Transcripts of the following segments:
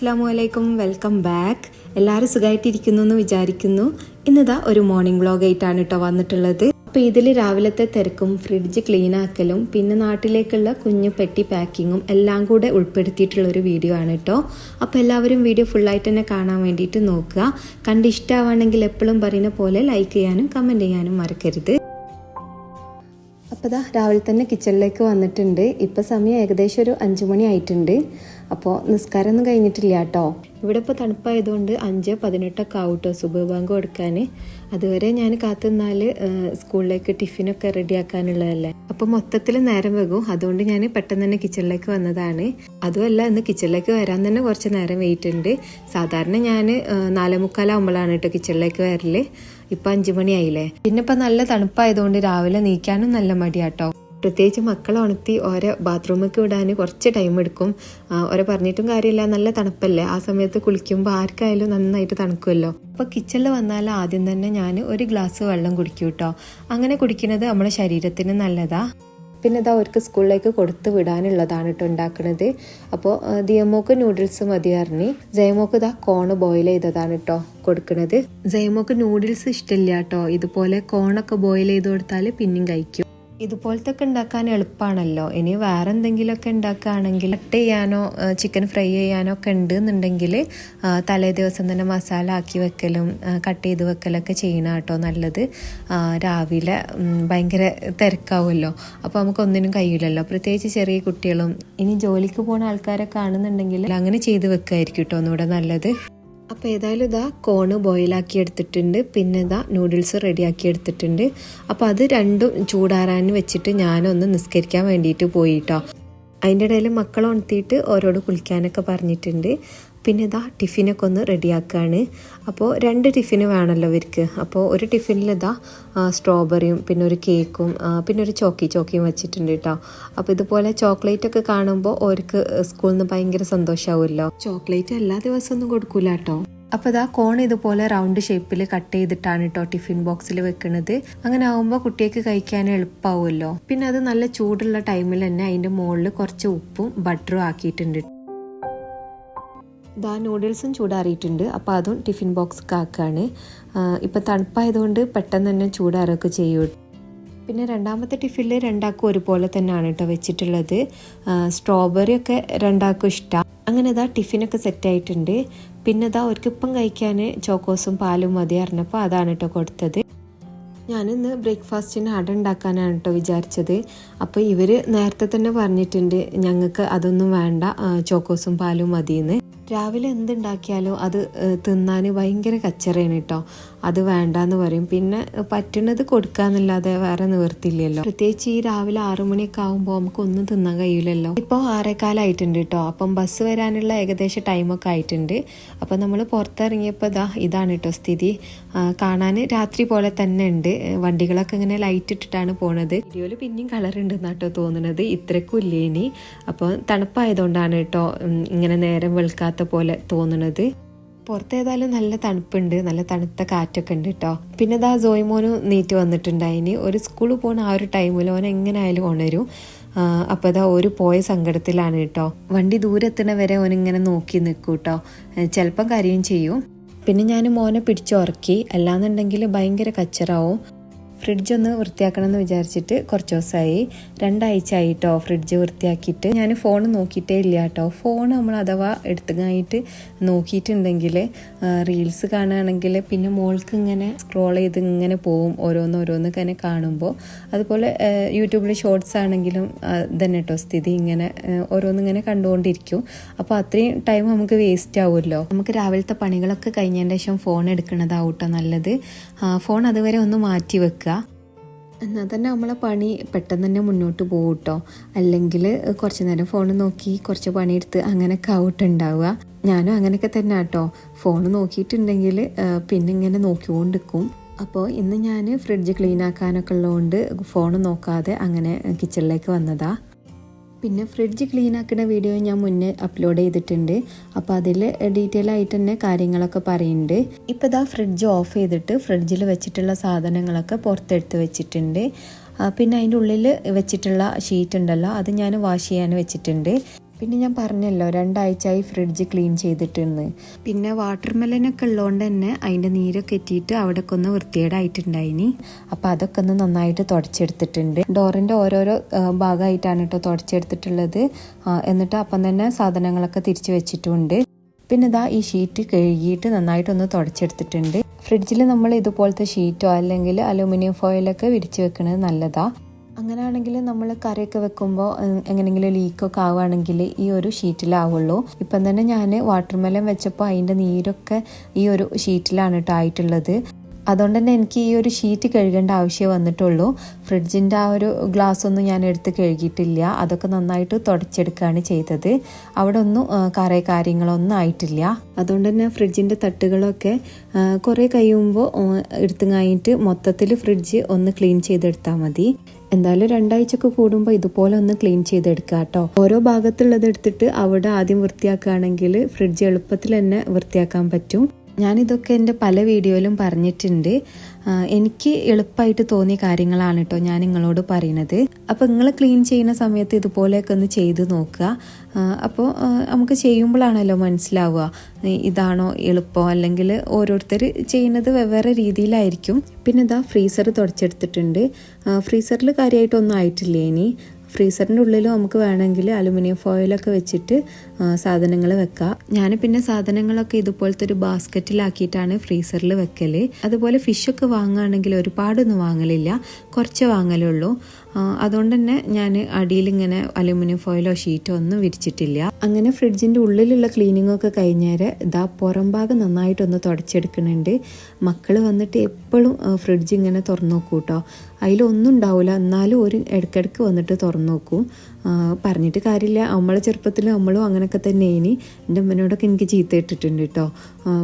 അസ്സാം വലൈക്കും welcome back. എല്ലാവരും സുഖമായിട്ടിരിക്കുന്നു എന്ന് വിചാരിക്കുന്നു. ഇന്നിതാ ഒരു മോർണിംഗ് വ്ളോഗ് ആയിട്ടാണ് കേട്ടോ വന്നിട്ടുള്ളത്. അപ്പോൾ ഇതിൽ രാവിലത്തെ തിരക്കും ഫ്രിഡ്ജ് ക്ലീൻ ആക്കലും പിന്നെ നാട്ടിലേക്കുള്ള കുഞ്ഞു പെട്ടി പാക്കിങ്ങും എല്ലാം കൂടെ ഉൾപ്പെടുത്തിയിട്ടുള്ള ഒരു വീഡിയോ ആണ് കേട്ടോ അപ്പോൾ എല്ലാവരും വീഡിയോ ഫുള്ളായിട്ട് തന്നെ കാണാൻ വേണ്ടിയിട്ട് നോക്കുക. കണ്ട് ഇഷ്ടമാണെങ്കിൽ എപ്പോഴും പറയുന്ന പോലെ ലൈക്ക് ചെയ്യാനും കമന്റ് ചെയ്യാനും മറക്കരുത്. അപ്പോൾ ഇതാ രാവിലെ തന്നെ കിച്ചണിലേക്ക് വന്നിട്ടുണ്ട്. ഇപ്പോൾ സമയം ഏകദേശം ഒരു അഞ്ച് മണി ആയിട്ടുണ്ട്. അപ്പോൾ നിസ്കാരമൊന്നും കഴിഞ്ഞിട്ടില്ല കേട്ടോ. ഇവിടെ ഇപ്പോൾ തണുപ്പായതുകൊണ്ട് അഞ്ച് പതിനെട്ടൊക്കെ ആവും കേട്ടോ സുബഹ് ബാങ്ക് കൊടുക്കാൻ അതുവരെ ഞാൻ കാത്തുനിന്നാൽ സ്കൂളിലേക്ക് ടിഫിനൊക്കെ റെഡിയാക്കാനുള്ളതല്ലേ? അപ്പോൾ മൊത്തത്തിൽ നേരം വെകും. അതുകൊണ്ട് ഞാൻ പെട്ടെന്ന് തന്നെ കിച്ചണിലേക്ക് വന്നതാണ്. അതുമല്ല ഇന്ന് കിച്ചണിലേക്ക് വരാൻ തന്നെ കുറച്ച് നേരം വെയിറ്റ് ഉണ്ട് സാധാരണ ഞാൻ നാലേ മുക്കാലാവുമ്പോഴാണ് കേട്ടോ കിച്ചണിലേക്ക് വരൽ. ഇപ്പൊ അഞ്ചു മണിയായില്ലേ പിന്നെ ഇപ്പൊ നല്ല തണുപ്പായതുകൊണ്ട് രാവിലെ നീക്കാനും നല്ല മടിയാട്ടോ. പ്രത്യേകിച്ച് മക്കളെ ഉണർത്തി ഓരോ ബാത്റൂമിലേക്ക് വിടാൻ കുറച്ച് ടൈം എടുക്കും. ഓരോ പറഞ്ഞിട്ടും കാര്യമില്ല നല്ല തണുപ്പല്ലേ. ആ സമയത്ത് കുളിക്കുമ്പോൾ ആർക്കായാലും നന്നായിട്ട് തണുക്കുമല്ലോ. അപ്പോൾ കിച്ചണിൽ വന്നാൽ ആദ്യം തന്നെ ഞാൻ ഒരു ഗ്ലാസ് വെള്ളം കുടിക്കും കേട്ടോ അങ്ങനെ കുടിക്കുന്നത് നമ്മുടെ ശരീരത്തിന് നല്ലതാ. പിന്നെ ഇതാ അവർക്ക് സ്കൂളിലേക്ക് കൊടുത്ത് വിടാനുള്ളതാണ് കേട്ടോ ഉണ്ടാക്കുന്നത് അപ്പോൾ ദിയമോക്ക് നൂഡിൽസ് മതി പറഞ്ഞ്. ജയമോക്ക് ഇതാ കോണ് ബോയിൽ ചെയ്തതാണ് കേട്ടോ കൊടുക്കുന്നത് ജയമോക്ക് നൂഡിൽസ് ഇഷ്ടമില്ല കേട്ടോ ഇതുപോലെ കോണൊക്കെ ബോയിൽ ചെയ്ത് കൊടുത്താൽ പിന്നെയും കഴിക്കും. ഇതുപോലത്തെ ഒക്കെ ഉണ്ടാക്കാൻ എളുപ്പമാണല്ലോ ഇനി വേറെ എന്തെങ്കിലുമൊക്കെ ഉണ്ടാക്കുകയാണെങ്കിൽ കട്ട് ചെയ്യാനോ ചിക്കൻ ഫ്രൈ ചെയ്യാനോ ഒക്കെ ഉണ്ട് എന്നുണ്ടെങ്കിൽ തലേ ദിവസം തന്നെ മസാല ആക്കി വെക്കലും കട്ട് ചെയ്ത് വെക്കലൊക്കെ ചെയ്യണം കേട്ടോ നല്ലത്. രാവിലെ ഭയങ്കര തിരക്കാവുമല്ലോ. അപ്പോൾ നമുക്ക് ഒന്നിനും കഴിയില്ലല്ലോ. പ്രത്യേകിച്ച് ചെറിയ കുട്ടികളും ഇനി ജോലിക്ക് പോകുന്ന ആൾക്കാരൊക്കെ ആണെന്നുണ്ടെങ്കിൽ അങ്ങനെ ചെയ്ത് വെക്കായിരിക്കും കേട്ടോ ഒന്നുകൂടെ നല്ലത്. അപ്പോൾ ഏതായാലും ഇതാ കോണ് ബോയിലാക്കി എടുത്തിട്ടുണ്ട്. പിന്നെ ഇതാ നൂഡിൽസ് റെഡിയാക്കി എടുത്തിട്ടുണ്ട്. അപ്പോൾ അത് രണ്ടും ചൂടാറാൻ വെച്ചിട്ട് ഞാനൊന്ന് നിസ്കരിക്കാൻ വേണ്ടിയിട്ട് പോയിട്ടോ. അതിന്റെ ഇടയിൽ മക്കളെ ഉണർത്തിയിട്ട് ഓരോട് കുളിക്കാനൊക്കെ പറഞ്ഞിട്ടുണ്ട്. പിന്നെ ഇതാ ടിഫിനൊക്കെ ഒന്ന് റെഡിയാക്കുകയാണ് അപ്പോൾ രണ്ട് ടിഫിന് വേണമല്ലോ ഇവർക്ക്. അപ്പോൾ ഒരു ടിഫിനിൽ ഇതാ സ്ട്രോബെറിയും പിന്നെ ഒരു കേക്കും പിന്നെ ഒരു ചോക്കി ചോക്കിയും വെച്ചിട്ടുണ്ട് കേട്ടോ അപ്പോൾ ഇതുപോലെ ചോക്ലേറ്റ് ഒക്കെ കാണുമ്പോൾ അവർക്ക് സ്കൂളിൽ നിന്ന് ഭയങ്കര സന്തോഷമാവുമല്ലോ ചോക്ലേറ്റ് എല്ലാ ദിവസവും ഒന്നും കൊടുക്കൂല കേട്ടോ അപ്പോൾ ഇതാ കോൺ ഇതുപോലെ റൗണ്ട് ഷേപ്പിൽ കട്ട് ചെയ്തിട്ടാണ് കേട്ടോ ടിഫിൻ ബോക്സിൽ വെക്കുന്നത് അങ്ങനെ ആവുമ്പോൾ കുട്ടിക്ക് കഴിക്കാൻ എളുപ്പമാവുമല്ലോ പിന്നെ അത് നല്ല ചൂടുള്ള ടൈമിൽ തന്നെ അതിന്റെ മുകളിൽ കുറച്ച് ഉപ്പും ബട്ടറും ആക്കിയിട്ടുണ്ട് ഇതാ നൂഡിൽസും ചൂടാറിയിട്ടുണ്ട്. അപ്പോൾ അതും ടിഫിൻ ബോക്സ് കാക്കാണ് ഇപ്പം തണുപ്പായതുകൊണ്ട് പെട്ടെന്ന് തന്നെ ചൂടാറുകയൊക്കെ ചെയ്യും. പിന്നെ രണ്ടാമത്തെ ടിഫിനിൽ രണ്ടാക്കും ഒരുപോലെ തന്നെയാണ് കേട്ടോ വെച്ചിട്ടുള്ളത്. സ്ട്രോബെറി ഒക്കെ രണ്ടാക്കും ഇഷ്ടം. അങ്ങനെ ഇതാ ടിഫിനൊക്കെ സെറ്റായിട്ടുണ്ട് പിന്നെ ഇതാ ഒരുക്കിപ്പം കഴിക്കാൻ ചോക്കോസും പാലും മതി അറിഞ്ഞപ്പോൾ അതാണ് കേട്ടോ കൊടുത്തത്. ഞാനിന്ന് ബ്രേക്ക്ഫാസ്റ്റിന് അട ഉണ്ടാക്കാനാണ് കേട്ടോ വിചാരിച്ചത്. അപ്പോൾ ഇവർ നേരത്തെ തന്നെ പറഞ്ഞിട്ടുണ്ട് ഞങ്ങൾക്ക് അതൊന്നും വേണ്ട ചോക്കോസും പാലും മതിയെന്ന് രാവിലെ എന്തുണ്ടാക്കിയാലും അത് തിന്നാൻ ഭയങ്കര കച്ചറയാണ് കേട്ടോ. അത് വേണ്ടാന്ന് പറയും. പിന്നെ പറ്റുന്നത് കൊടുക്കാന്നല്ലാതെ വേറെ നിവർത്തില്ലല്ലോ പ്രത്യേകിച്ച് ഈ രാവിലെ ആറു മണിയൊക്കെ ആകുമ്പോൾ നമുക്ക് ഒന്നും തിന്നാൻ കഴിയില്ലല്ലോ. ഇപ്പോൾ ആറേക്കാലായിട്ടുണ്ട് കേട്ടോ അപ്പം ബസ് വരാനുള്ള ഏകദേശം ടൈമൊക്കെ ആയിട്ടുണ്ട്. അപ്പം നമ്മൾ പുറത്തിറങ്ങിയപ്പോൾ ഇതാ ഇതാണ് കേട്ടോ സ്ഥിതി. കാണാൻ രാത്രി പോലെ തന്നെ ഉണ്ട്. വണ്ടികളൊക്കെ ഇങ്ങനെ ലൈറ്റ് ഇട്ടിട്ടാണ് പോണത്. വീഡിയോയിൽ പിന്നെയും കളർ ഉണ്ടെന്നാണ് കേട്ടോ തോന്നുന്നത് ഇത്രക്കും ഇല്ലേ ഇനി. അപ്പോൾ തണുപ്പായതുകൊണ്ടാണ് കേട്ടോ ഇങ്ങനെ നേരം വെളുക്കാത്ത പോലെ തോന്നുന്നത് പുറത്തേതായാലും നല്ല തണുപ്പുണ്ട് നല്ല തണുത്ത കാറ്റൊക്കെ ഉണ്ട് കേട്ടോ പിന്നെ ഇതാ ജോയ്മോനും നീറ്റ് വന്നിട്ടുണ്ടായിന് ഒരു സ്കൂളിൽ പോകുന്ന ആ ഒരു ടൈമിൽ ഓൻ എങ്ങനെയായാലും ഉണരും അപ്പോൾ അപ്പൊ ഇതാ ഒരു പോയ സങ്കടത്തിലാണ് കേട്ടോ വണ്ടി ദൂരെ എത്തണ വരെ ഓനിങ്ങനെ നോക്കി നിൽക്കും കേട്ടോ ചിലപ്പം കരയും ചെയ്യും. പിന്നെ ഞാൻ മോനെ പിടിച്ചുറക്കി അല്ലാന്നുണ്ടെങ്കിൽ ഭയങ്കര കച്ചറാവും. ഫ്രിഡ്ജ് ഒന്ന് വൃത്തിയാക്കണം എന്ന് വിചാരിച്ചിട്ട് കുറച്ച് ദിവസമായി. രണ്ടാഴ്ച ആയിട്ടോ ഫ്രിഡ്ജ് വൃത്തിയാക്കിയിട്ട്. ഞാൻ ഫോൺ നോക്കിയിട്ടേ ഇല്ല കേട്ടോ. ഫോൺ നമ്മൾ അഥവാ എടുത്തുകായിട്ട് നോക്കിയിട്ടുണ്ടെങ്കിൽ റീൽസ് കാണുകയാണെങ്കിൽ പിന്നെ മോൾക്ക് ഇങ്ങനെ സ്ക്രോൾ ചെയ്ത് ഇങ്ങനെ പോവും ഓരോന്ന് ഓരോന്ന് തന്നെ കാണുമ്പോൾ. അതുപോലെ യൂട്യൂബിൽ ഷോർട്സ് ആണെങ്കിലും തന്നെ കേട്ടോ സ്ഥിതി ഇങ്ങനെ ഓരോന്നിങ്ങനെ കണ്ടുകൊണ്ടിരിക്കും. അപ്പോൾ അത്രയും ടൈം നമുക്ക് വേസ്റ്റ് ആവുമല്ലോ. നമുക്ക് രാവിലത്തെ പണികളൊക്കെ കഴിഞ്ഞതിന്റെ ശേഷം ഫോൺ എടുക്കുന്നതാവട്ടോ നല്ലത്. ഫോൺ അതുവരെ ഒന്ന് മാറ്റി വെക്കുക. എന്നാൽ തന്നെ നമ്മളെ പണി പെട്ടെന്ന് തന്നെ മുന്നോട്ട് പോകും കേട്ടോ അല്ലെങ്കിൽ കുറച്ച് നേരം ഫോൺ നോക്കി കുറച്ച് പണിയെടുത്ത് അങ്ങനെയൊക്കെ ആവട്ടുണ്ടാവുക. ഞാനും അങ്ങനെയൊക്കെ തന്നെ കേട്ടോ ഫോൺ നോക്കിയിട്ടുണ്ടെങ്കിൽ പിന്നെ ഇങ്ങനെ നോക്കിക്കൊണ്ടിരിക്കും. അപ്പോൾ ഇന്ന് ഞാൻ ഫ്രിഡ്ജ് ക്ലീൻ ആക്കാനൊക്കെ ഉള്ളതുകൊണ്ട് ഫോൺ നോക്കാതെ അങ്ങനെ കിച്ചണിലേക്ക് വന്നതാ. പിന്നെ ഫ്രിഡ്ജ് ക്ലീൻ ആക്കുന്ന വീഡിയോ ഞാൻ മുന്നേ അപ്ലോഡ് ചെയ്തിട്ടുണ്ട്. അപ്പോൾ അതിൽ ഡീറ്റെയിൽ ആയിട്ട് തന്നെ കാര്യങ്ങളൊക്കെ പറയുന്നുണ്ട്. ഇപ്പോൾ ഇതാ ഫ്രിഡ്ജ് ഓഫ് ചെയ്തിട്ട് ഫ്രിഡ്ജിൽ വെച്ചിട്ടുള്ള സാധനങ്ങളൊക്കെ പുറത്തെടുത്ത് വെച്ചിട്ടുണ്ട്. പിന്നെ അതിന്റെ ഉള്ളിൽ വെച്ചിട്ടുള്ള ഷീറ്റ് ഉണ്ടല്ലോ അത് ഞാൻ വാഷ് ചെയ്യാൻ വെച്ചിട്ടുണ്ട്. പിന്നെ ഞാൻ പറഞ്ഞല്ലോ രണ്ടാഴ്ചയായി ഫ്രിഡ്ജ് ക്ലീൻ ചെയ്തിട്ടുണ്ട് പിന്നെ വാട്ടർ മെലനൊക്കെ ഉള്ളതുകൊണ്ട് തന്നെ അതിന്റെ നീരൊക്കെ എത്തിയിട്ട് അവിടെയൊക്കെ ഒന്ന് വൃത്തികേടായിട്ടുണ്ടായിനി. അപ്പോൾ അതൊക്കെ ഒന്ന് നന്നായിട്ട് തുടച്ചെടുത്തിട്ടുണ്ട്. ഡോറിന്റെ ഓരോരോ ഭാഗമായിട്ടാണ് കേട്ടോ തുടച്ചെടുത്തിട്ടുള്ളത്. എന്നിട്ട് അപ്പം തന്നെ സാധനങ്ങളൊക്കെ തിരിച്ചു വെച്ചിട്ടുണ്ട്. പിന്നെ ഇതാ ഈ ഷീറ്റ് കഴുകിയിട്ട് നന്നായിട്ടൊന്ന് തുടച്ചെടുത്തിട്ടുണ്ട്. ഫ്രിഡ്ജിൽ നമ്മൾ ഇതുപോലത്തെ ഷീറ്റോ അല്ലെങ്കിൽ അലൂമിനിയം ഫോയിലൊക്കെ വിരിച്ചു വെക്കുന്നത് നല്ലതാ. അങ്ങനെയാണെങ്കിൽ നമ്മൾ കറിയൊക്കെ വെക്കുമ്പോൾ എങ്ങനെയെങ്കിലും ലീക്കൊക്കെ ആവുകയാണെങ്കിൽ ഈ ഒരു ഷീറ്റിലാവുള്ളൂ ഇപ്പം തന്നെ ഞാൻ വാട്ടർമെലൻ വെച്ചപ്പോൾ അതിന്റെ നീരൊക്കെ ഈ ഒരു ഷീറ്റിലാണ് കേട്ടോ ആയിട്ടുള്ളത്. അതുകൊണ്ട് തന്നെ എനിക്ക് ഈ ഒരു ഷീറ്റ് കഴുകേണ്ട ആവശ്യം വന്നിട്ടുള്ളൂ. ഫ്രിഡ്ജിന്റെ ആ ഒരു ഗ്ലാസ് ഒന്നും ഞാൻ എടുത്ത് കഴുകിയിട്ടില്ല. അതൊക്കെ നന്നായിട്ട് തുടച്ചെടുക്കുകയാണ് ചെയ്തത്. അവിടെ ഒന്നും കറ കാര്യങ്ങളൊന്നും ആയിട്ടില്ല. അതുകൊണ്ട് തന്നെ ഫ്രിഡ്ജിന്റെ തട്ടുകളൊക്കെ കുറേ കഴിയുമ്പോൾ എടുത്തു കഴിഞ്ഞിട്ട് മൊത്തത്തിൽ ഫ്രിഡ്ജ് ഒന്ന് ക്ലീൻ ചെയ്തെടുത്താൽ മതി. എന്തായാലും രണ്ടാഴ്ചക്ക് കൂടുമ്പോൾ ഇതുപോലെ ഒന്ന് ക്ലീൻ ചെയ്തെടുക്കുക കേട്ടോ ഓരോ ഭാഗത്തുള്ളത് എടുത്തിട്ട് അവിടെ ആദ്യം വൃത്തിയാക്കുകയാണെങ്കിൽ ഫ്രിഡ്ജ് എളുപ്പത്തിൽ തന്നെ വൃത്തിയാക്കാൻ പറ്റും. ഞാനിതൊക്കെ എന്റെ പല വീഡിയോയിലും പറഞ്ഞിട്ടുണ്ട്. എനിക്ക് എളുപ്പമായിട്ട് തോന്നിയ കാര്യങ്ങളാണ് കേട്ടോ ഞാൻ നിങ്ങളോട് പറയുന്നത് അപ്പോൾ നിങ്ങൾ ക്ലീൻ ചെയ്യുന്ന സമയത്ത് ഇതുപോലെയൊക്കെ ഒന്ന് ചെയ്ത് നോക്കുക. അപ്പോൾ നമുക്ക് ചെയ്യുമ്പോഴാണല്ലോ മനസ്സിലാവുക. ഇതാണോ എളുപ്പം? അല്ലെങ്കിൽ ഓരോരുത്തർ ചെയ്യുന്നത് വെവ്വേറെ രീതിയിലായിരിക്കും. പിന്നെ ഇതാ ഫ്രീസർ തുടച്ചെടുത്തിട്ടുണ്ട്. ഫ്രീസറിൽ കാര്യമായിട്ടൊന്നും ആയിട്ടില്ലേ ഇനി? ഫ്രീസറിന്റെ ഉള്ളിൽ നമുക്ക് വേണമെങ്കിൽ അലുമിനിയം ഫോയിലൊക്കെ വെച്ചിട്ട് സാധനങ്ങൾ വെക്കാം. ഞാൻ പിന്നെ സാധനങ്ങളൊക്കെ ഇതുപോലത്തെ ഒരു ബാസ്ക്കറ്റിലാക്കിയിട്ടാണ് ഫ്രീസറിൽ വെക്കൽ അതുപോലെ ഫിഷൊക്കെ വാങ്ങുകയാണെങ്കിൽ ഒരുപാടൊന്നും വാങ്ങലില്ല. കുറച്ച് വാങ്ങലുള്ളൂ. ഉള്ളൂ അതുകൊണ്ട് തന്നെ ഞാൻ അടിയിൽ ഇങ്ങനെ അലുമിനിയം ഫോയിലോ ഷീറ്റോ ഒന്നും വിരിച്ചിട്ടില്ല. അങ്ങനെ ഫ്രിഡ്ജിന്റെ ഉള്ളിലുള്ള ക്ലീനിങ് ഒക്കെ കഴിഞ്ഞേരെ ഇതാ പുറം ഭാഗം നന്നായിട്ടൊന്ന് തുടച്ചെടുക്കുന്നുണ്ട്. മക്കൾ വന്നിട്ട് എപ്പോഴും ഫ്രിഡ്ജ് ഇങ്ങനെ തുറന്നു നോക്കൂ കേട്ടോ അതിലൊന്നും ഉണ്ടാവില്ല എന്നാലും ഒരു ഇടയ്ക്കിടയ്ക്ക് വന്നിട്ട് തുറന്നു നോക്കും പറഞ്ഞിട്ട് കാര്യമില്ല. അമ്മളെ ചെറുപ്പത്തിൽ അമ്മളും അങ്ങനെയൊക്കെ തന്നെ ഇനി എന്റെ അമ്മനോടൊക്കെ എനിക്ക് ചീത്ത ഇട്ടിട്ടുണ്ട് കേട്ടോ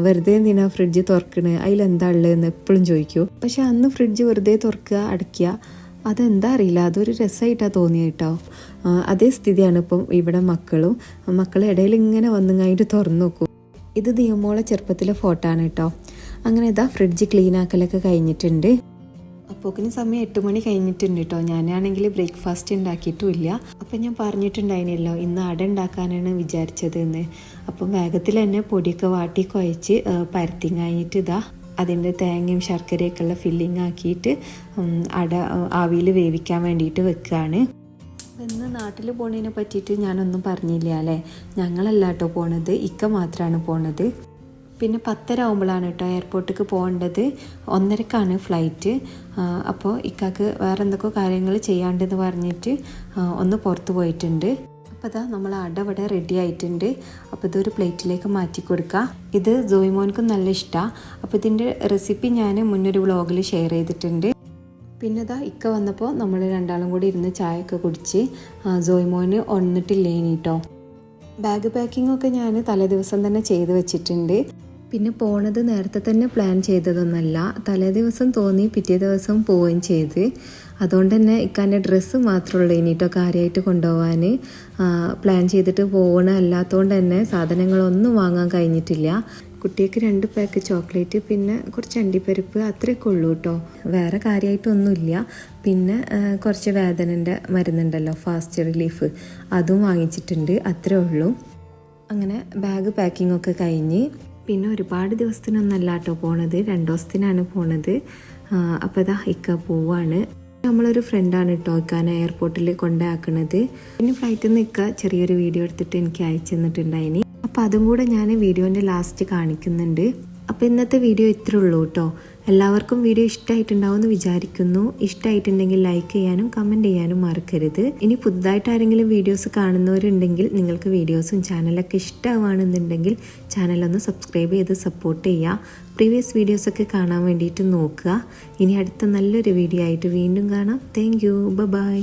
വെറുതെ എന്തിനാ ഫ്രിഡ്ജ് തുറക്കണ്? അതിലെന്താ ഉള്ളതെന്ന് എപ്പോഴും ചോദിക്കൂ. പക്ഷെ അന്ന് ഫ്രിഡ്ജ് വെറുതെ തുറക്കുക അടയ്ക്കുക അതെന്താ അറിയില്ല. അതൊരു രസമായിട്ടാണ് തോന്നിയത് കേട്ടോ അതേ സ്ഥിതിയാണ് ഇപ്പം ഇവിടെ മക്കളും. മക്കളെ ഇടയിൽ ഇങ്ങനെ വന്നു കഴിഞ്ഞിട്ട് തുറന്നു നോക്കും. ഇത് ദിയമോളെ ചെറുപ്പത്തിലെ ഫോട്ടോ ആണ് കേട്ടോ അങ്ങനെ ഇതാ ഫ്രിഡ്ജ് ക്ലീൻ ആക്കലൊക്കെ കഴിഞ്ഞിട്ടുണ്ട്. അപ്പോക്കിന് സമയം എട്ട് മണി കഴിഞ്ഞിട്ടുണ്ട് കേട്ടോ ഞാനാണെങ്കിൽ ബ്രേക്ക്ഫാസ്റ്റ് ഉണ്ടാക്കിയിട്ടുമില്ല. അപ്പം ഞാൻ പറഞ്ഞിട്ടുണ്ടായിരുന്നല്ലോ ഇന്ന് അട ഉണ്ടാക്കാനാണ് വിചാരിച്ചത് എന്ന് അപ്പം വേഗത്തിൽ തന്നെ പൊടിയൊക്കെ വാട്ടി കുഴച്ച് പരത്തി കഴിഞ്ഞിട്ട് ഇതാ അതിന്റെ തേങ്ങയും ശർക്കരയൊക്കെ ഉള്ള ഫില്ലിംഗ് ആക്കിയിട്ട് അട ആവിയിൽ വേവിക്കാൻ വേണ്ടിയിട്ട് വെക്കുകയാണ് ഇന്ന് നാട്ടിൽ പോണതിനെ പറ്റിയിട്ട് ഞാനൊന്നും പറഞ്ഞില്ല അല്ലേ? ഞങ്ങളല്ല കേട്ടോ പോണത് ഇക്ക മാത്രമാണ് പോണത്. പിന്നെ പത്തര ആകുമ്പോഴാണ് കേട്ടോ എയർപോർട്ടിലേക്ക് പോകേണ്ടത്. ഒന്നരക്കാണ് ഫ്ലൈറ്റ് അപ്പോൾ ഇക്കാക്ക് വേറെ എന്തൊക്കെ കാര്യങ്ങൾ ചെയ്യാണ്ടെന്ന് പറഞ്ഞിട്ട് ഒന്ന് പുറത്ത് പോയിട്ടുണ്ട്. അപ്പോൾ അതാ നമ്മൾ അട ഇവിടെ റെഡി ആയിട്ടുണ്ട്. അപ്പോൾ ഇതൊരു പ്ലേറ്റിലേക്ക് മാറ്റി കൊടുക്കുക ഇത് ജോയിമോൻക്കും നല്ല ഇഷ്ടമാണ് അപ്പോൾ ഇതിന്റെ റെസിപ്പി ഞാൻ മുന്നൊരു വ്ളോഗിൽ ഷെയർ ചെയ്തിട്ടുണ്ട്. പിന്നെ ഇതാ ഇക്ക വന്നപ്പോൾ നമ്മൾ രണ്ടാളും കൂടി ഇരുന്ന് ചായയൊക്കെ കുടിച്ച് ജോയിമോന് ജോയ്മോന് ഒന്നിട്ടില്ലേനി കേട്ടോ ബാഗ് പാക്കിംഗ് ഒക്കെ ഞാൻ തലേ ദിവസം തന്നെ ചെയ്ത് വെച്ചിട്ടുണ്ട്. പിന്നെ പോണത് നേരത്തെ തന്നെ പ്ലാൻ ചെയ്തതൊന്നല്ല. തലേ ദിവസം തോന്നി പിറ്റേ ദിവസം പോവുകയും ചെയ്ത്. അതുകൊണ്ട് തന്നെ ഇക്കാന്റെ ഡ്രസ്സ് മാത്രമുള്ളൂ ഇനിയിട്ടോ കാര്യമായിട്ട് കൊണ്ടുപോകാൻ പ്ലാൻ ചെയ്തിട്ട് പോകണ അല്ലാത്തതുകൊണ്ട് തന്നെ സാധനങ്ങളൊന്നും വാങ്ങാൻ കഴിഞ്ഞിട്ടില്ല. കുട്ടിക്ക് രണ്ട് പാക്ക് ചോക്ലേറ്റ് പിന്നെ കുറച്ച് അണ്ടിപ്പരിപ്പ് അത്രയൊക്കെ ഉള്ളൂ കേട്ടോ വേറെ കാര്യമായിട്ടൊന്നുമില്ല പിന്നെ കുറച്ച് വേദനന്റെ മരുന്നുണ്ടല്ലോ ഫാസ്റ്റ് റിലീഫ് അതും വാങ്ങിച്ചിട്ടുണ്ട് അത്രേ ഉള്ളൂ. അങ്ങനെ ബാഗ് പാക്കിംഗ് ഒക്കെ കഴിഞ്ഞ് പിന്നെ ഒരുപാട് ദിവസത്തിനൊന്നല്ല കേട്ടോ പോണത്. രണ്ടു ദിവസത്തിനാണ് പോണത്. അപ്പോൾ ഇതാ ഇക്ക പോവാണ്. നമ്മളൊരു ഫ്രണ്ടാണ് കേട്ടോ ഇക്കാനെ എയർപോർട്ടിൽ കൊണ്ടാക്കണത്. പിന്നെ ഫ്ലൈറ്റിൽ നിന്ന് ഇക്ക ചെറിയൊരു വീഡിയോ എടുത്തിട്ട് എനിക്ക് അയച്ചു തന്നിട്ടുണ്ടായിനി. അപ്പോൾ അതും കൂടെ ഞാൻ വീഡിയോന്റെ ലാസ്റ്റ് കാണിക്കുന്നുണ്ട്. അപ്പോൾ ഇന്നത്തെ വീഡിയോ ഇത്രേ ഉള്ളൂ കേട്ടോ എല്ലാവർക്കും വീഡിയോ ഇഷ്ടമായിട്ടുണ്ടാവും എന്ന് വിചാരിക്കുന്നു. ഇഷ്ടമായിട്ടുണ്ടെങ്കിൽ ലൈക്ക് ചെയ്യാനും കമന്റ് ചെയ്യാനും മറക്കരുത്. ഇനി പുതുതായിട്ട് ആരെങ്കിലും വീഡിയോസ് കാണുന്നവരുണ്ടെങ്കിൽ നിങ്ങൾക്ക് വീഡിയോസും ചാനലൊക്കെ ഇഷ്ടമാണെന്നുണ്ടെങ്കിൽ ചാനലൊന്ന് സബ്സ്ക്രൈബ് ചെയ്ത് സപ്പോർട്ട് ചെയ്യുക. പ്രീവിയസ് വീഡിയോസൊക്കെ കാണാൻ വേണ്ടിയിട്ട് നോക്കുക. ഇനി അടുത്ത നല്ലൊരു വീഡിയോ ആയിട്ട് വീണ്ടും കാണാം. Thank you by